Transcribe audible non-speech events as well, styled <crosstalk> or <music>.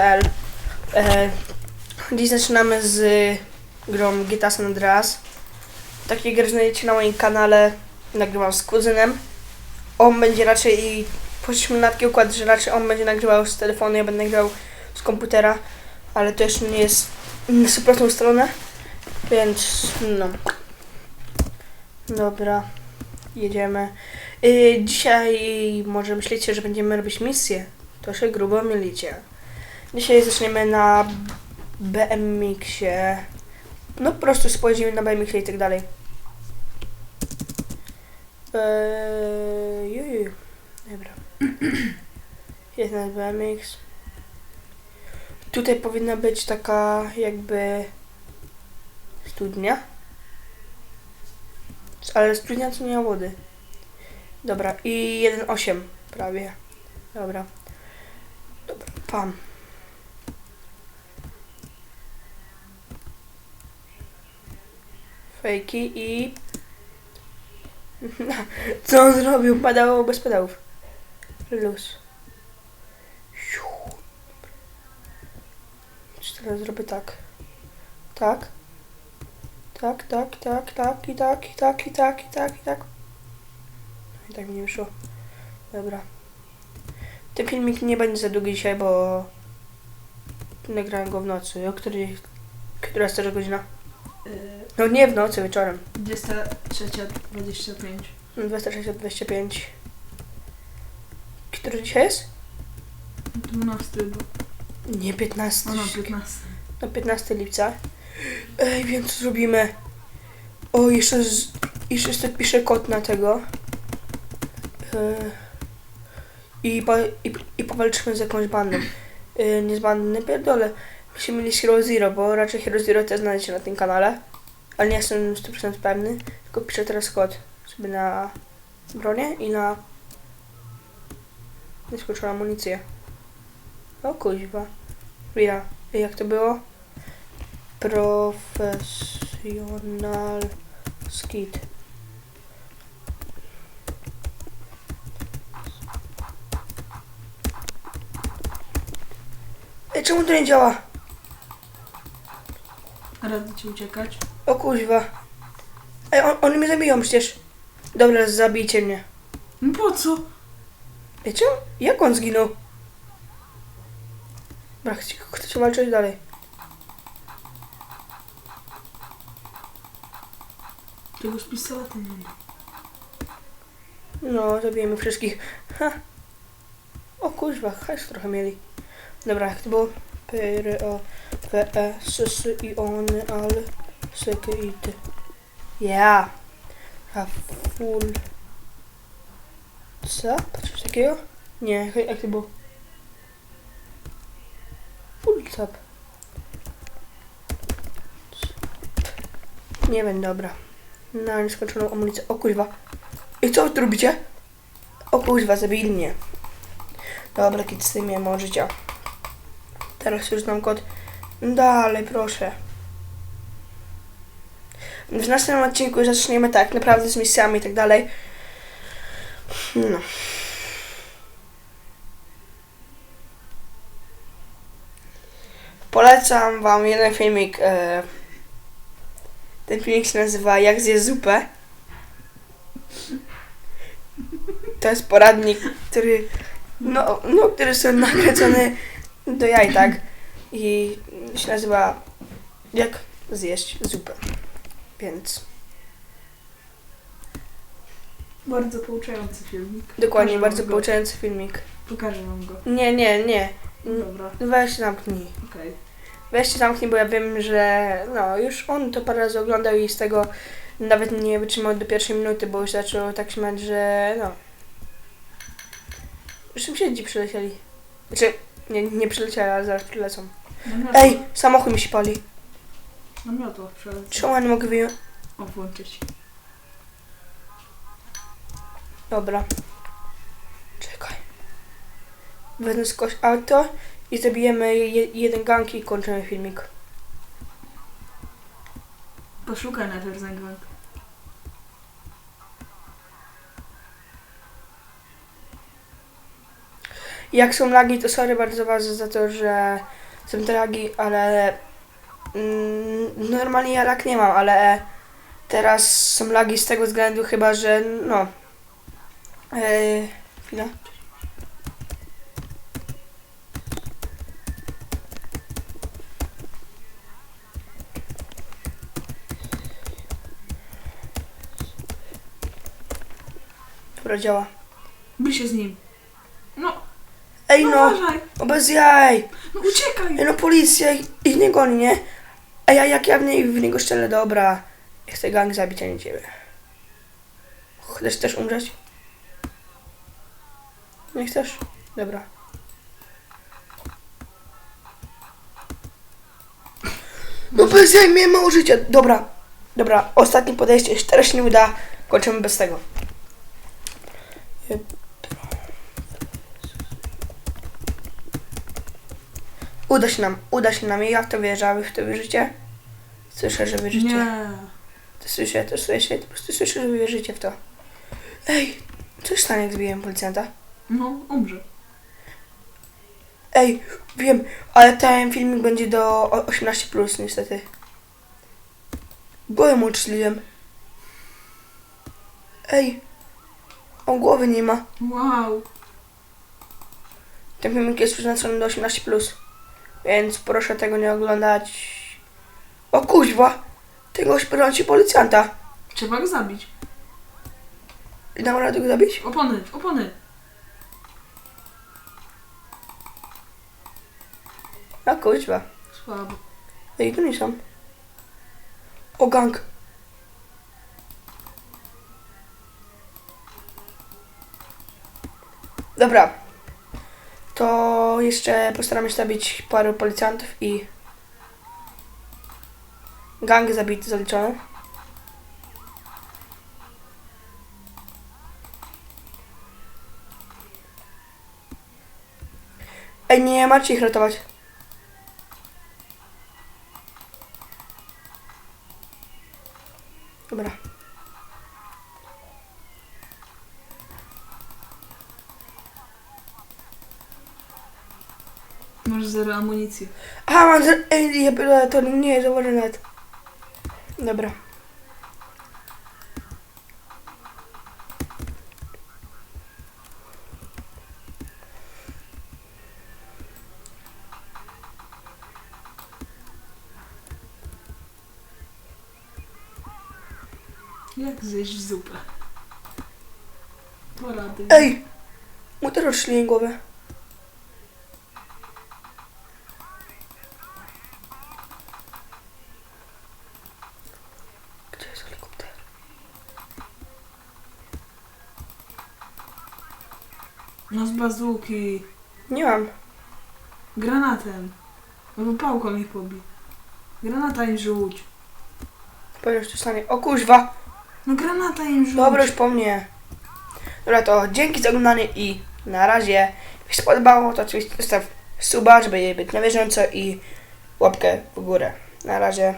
L. E, dziś zaczynamy z grą GTA San Andreas. Takie gry znajdziecie na moim kanale. Nagrywam z kuzynem. On będzie raczej, poszliśmy na taki układ, że raczej on będzie nagrywał z telefonu, ja będę nagrywał z komputera, ale to jeszcze nie jest na 100% stronę, więc no. Dobra, jedziemy. Y, dzisiaj może myślicie, że będziemy robić misję. To się grubo mylicie. Dzisiaj zaczniemy na BMX-ie. No po prostu spojrzymy na BMX-ie i tak dalej. Eee, juju. Dobra. <clears throat> Jest nasz BMX. Tutaj powinna być taka jakby studnia. Ale studnia to nie ma wody. Dobra, i 1,8 prawie. Dobra. Dobra, pam. Fejki i... <laughs> Co on zrobił? Padało bez pedałów. Luz. Czy teraz zrobię tak? Tak? Tak, tak, tak, tak, i tak, i tak, i tak, i tak, i tak. I tak mi nie wyszło. Dobra. Ten filmik nie będzie za długi dzisiaj, bo nagrałem go w nocy. O której... Która jest teraz godzina? No nie w nocy, wieczorem. 23.25. 26.25. Który dzisiaj jest? 12 bo... Nie, 15. A no, 15. No 15 lipca. Ej, wiem co zrobimy. O, jeszcze, z, jeszcze sobie piszę kod na tego. E, I, po, i, I powalczymy z jakąś bandą. E, nie z bandą, nie pierdolę. Musimy mieli Hero Zero, bo raczej Hero Zero też znajdziecie na tym kanale. Ale nie jestem 100% pewny. Tylko piszę teraz kod sobie na bronię i na... Nieskończoną amunicję. O kuźwa. Ja, jak to było? Professional skit. Ej, czemu to nie działa? Radzę ci uciekać. O kuźwa. Ej, on, oni mnie zabiją przecież. Dobra, zabijcie mnie. No po co? Czemu? Jak on zginął? Dobra, chcecie, chcecie walczyć dalej. Tego z pistoletem nie ma. No, zabijemy wszystkich. Ha. O kuźwa, hajs trochę mieli. Dobra, jak to było? R, O, P, E, S, I, O, N, Al, S, K, I, T. A full. Co? Coś takiego? Nie, jak- to było? Full tap. Nie wiem, dobra. Na nieskończoną amunicję. O kuźwa. I co wy robicie? O kuźwa, zabili mnie. Dobra, kit z tym nie ma życia. Teraz już znam kod. Dalej, proszę. W następnym odcinku zaczniemy tak, naprawdę z misjami i tak dalej. No. Polecam wam jeden filmik. E, ten filmik się nazywa Jak zje zupę. To jest poradnik, który no, no który są nakręcony do jaj, tak? I się nazywa Jak zjeść zupę. Więc Bardzo pouczający filmik. dokładnie, Pokażę bardzo wam go. pouczający filmik. Pokażę wam go. Nie, nie, nie. Dobra, Weź się zamknij. okej. Weź się zamknij, bo ja wiem, że no już on to parę razy oglądał i z tego nawet nie wytrzymał do pierwszej minuty, bo już zaczął tak śmiać, że no. Już sąsiedzi przylecieli. Znaczy, nie, nie przylecieli, ale zaraz przylecą. Namiotło. Ej, samochód mi się pali. Namiotło przelecę. Czemu ja nie mogę wyjąć? O, włączyć. Dobra. Czekaj. Wezmę skądś auto i zabijemy je, jeden gang i kończymy filmik. Poszukaj najpierw zagrać. Jak są lagi, to sorry bardzo was za to, że są te lagi, ale mm, normalnie ja lag nie mam, ale teraz są lagi z tego względu chyba, że no. Yy, chwila. Dobra, działa. Bij się z nim. Ej no, no, uważaj. no bez jaj! No uciekaj. Ej no policja ich, ich nie goni, nie? Ej, a jak ja w, nie, w niego strzelę, dobra. Ja chcę gang zabić, a nie ciebie. Chcesz też umrzeć? Nie chcesz? Dobra. No bez jaj, miałem mało życia. Dobra, dobra, ostatnie podejście, jeśli teraz się nie uda, kończymy bez tego. Uda się nam, uda się nam. Ja w to wierzę, a wy w to wierzycie? Słyszę, że wierzycie. Nie. To słyszę, to słyszę, po prostu słyszę, że wy wierzycie w to. Ej, co się stanie, jak zbiję policjanta? No, umrze. Ej, wiem, ale ten filmik będzie do o- 18+, plus, niestety. Głowę mu uczciłem. Ej, on głowy nie ma. Wow. Ten filmik jest przeznaczony do 18+. Plus, Więc proszę tego nie oglądać. O kuźwa! Tego śpiewający policjanta. Trzeba go zabić. Dam radę go zabić? Opony, opony. A kuźwa. Słabo. Ej, tu nie są. O gang. Dobra. To jeszcze postaramy się zabić paru policjantów i gang zabity, zaliczony. Ej, nie macie ich ratować. Masz zero amunicji. A, mam z... Ej, ja byle, to nie, zauważyłem nawet. Dobra. Jak zjeść zupę? Porady. Ej! Mu też odszli głowę. No z bazuki. Nie mam. Granatem. Albo pałką ich pobij. Granata im rzuć. Powiem, że to stanie. O kuźwa! No granata im rzuć. Dobra, już po mnie. Dobra, to dzięki za oglądanie i na razie. Jak się podobało, to oczywiście zostaw suba, żeby jej być na bieżąco i łapkę w górę. Na razie.